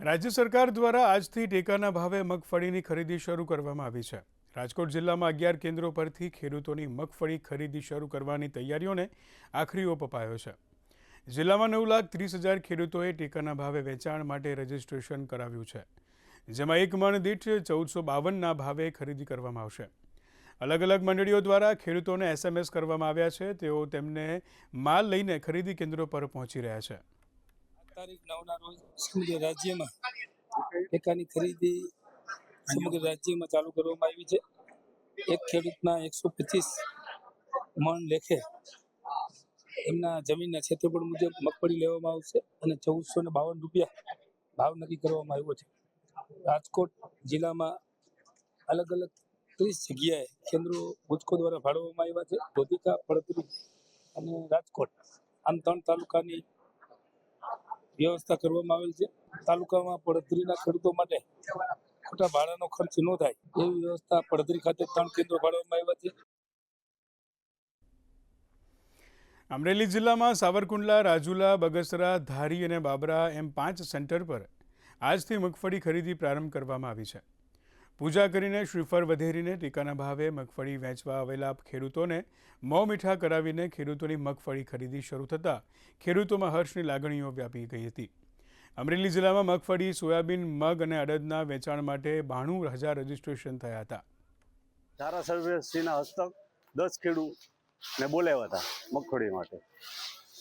રાજ્ય સરકાર દ્વારા આજથી ટેકાના ભાવે મગફળીની ખરીદી શરૂ કરવામાં આવી છે. રાજકોટ જિલ્લામાં અગિયાર કેન્દ્રો પરથી ખેડૂતોની મગફળી ખરીદી શરૂ કરવાની તૈયારીઓને આખરી ઓપ અપાયો છે. જિલ્લામાં નવ લાખ ત્રીસ હજાર ખેડૂતોએ ટેકાના ભાવે વેચાણ માટે રજીસ્ટ્રેશન કરાવ્યું છે. જેમાં એક મણ દીઠ ચૌદસો બાવનના ભાવે ખરીદી કરવામાં આવશે. અલગ અલગ મંડળીઓ દ્વારા ખેડૂતોને એસએમએસ કરવામાં આવ્યા છે. તેઓ તેમને માલ લઈને ખરીદી કેન્દ્રો પર પહોંચી રહ્યા છે. તારીખ નવના રોજ સમગ્ર રાજ્યમાં. ટેકાની ખરીદી સમગ્ર રાજ્યમાં ચાલુ કરવામાં આવી છે. એક ખેડૂતના એકસો પચીસ મણ લેખે એમના જમીનના ક્ષેત્રફળ મુજબ મગફળી લેવામાં આવશે અને ચૌદસો ને બાવન રૂપિયા ભાવ નક્કી કરવામાં આવ્યો છે. રાજકોટ જિલ્લામાં અલગ અલગ ત્રીસ જગ્યાએ કેન્દ્રો ગુજકો દ્વારા ફાળવવામાં આવ્યા છે. ગોધિકા, પડતરી અને રાજકોટ. આમ ત્રણ તાલુકાની વ્યવસ્થા કરવામાં આવેલ છે. તાલુકામાં પડતરીના ખેડૂતો માટે ખોટા ભાડાનો ખર્ચ ન થાય એવી વ્યવસ્થા પડતરી ખાતે ત્રણ કેન્દ્રો ફાળવવામાં આવ્યા છે. અમરેલી જિલ્લામાં સાવરકુંડલા, રાજુલા, બગસરા, ધારી અને બાબરા એમ પાંચ સેન્ટર પર આજથી મગફળી ખરીદી પ્રારંભ કરવામાં આવી છે. પૂજા કરીને શ્રીફળ વધેરીને ટેકાના ભાવે મગફળી વેચવા આવેલા ખેડૂતોને મોં મીઠા કરાવીને ખેડૂતોની મગફળી ખરીદી શરૂ થતાં ખેડૂતોમાં હર્ષની લાગણીઓ વ્યાપી ગઈ હતી. અમરેલી જિલ્લામાં મગફળી, સોયાબીન, મગ અને અડદના વેચાણ માટે બાણું હજાર રજીસ્ટ્રેશન થયા હતા. ધારાસભ્યશ્રીના હસ્તક દસ ખેડૂતને બોલાવ્યા હતા મગફળી માટે.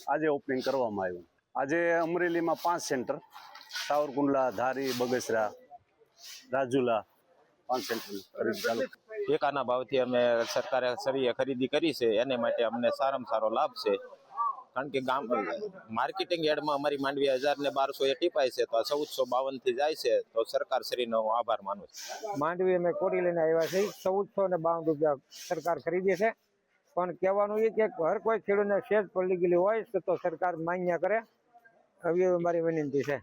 આજે ઓપનિંગ કરવામાં આવ્યું. આજે અમરેલીમાં પાંચ સેન્ટર સાવરકુંડલા, ધારી, બગસરા, રાજુલા પાંચ સેન્ટર ટેકાના ભાવથી અમે સરકારે સરીએ ખરીદી કરી છે. એને માટે અમને સારામાં સારો લાભ છે. કારણ કે ગામ માર્કેટિંગ યાર્ડમાં અમારી માંડવી હજાર ને બારસો એ ટીપાય છે. તો ચૌદસો બાવનથી જાય છે. તો સરકાર શ્રીનો હું આભાર માનું છું. માંડવી અમે કોરી લઈને આવ્યા છે ચૌદસો ને બાવન રૂપિયા સરકાર ખરીદે છે. પણ કહેવાનું એ કે હર કોઈ ખેડૂતને સેજ પડી ગયેલી હોય તો સરકાર માન્ય કરે. આવી અમારી વિનંતી છે.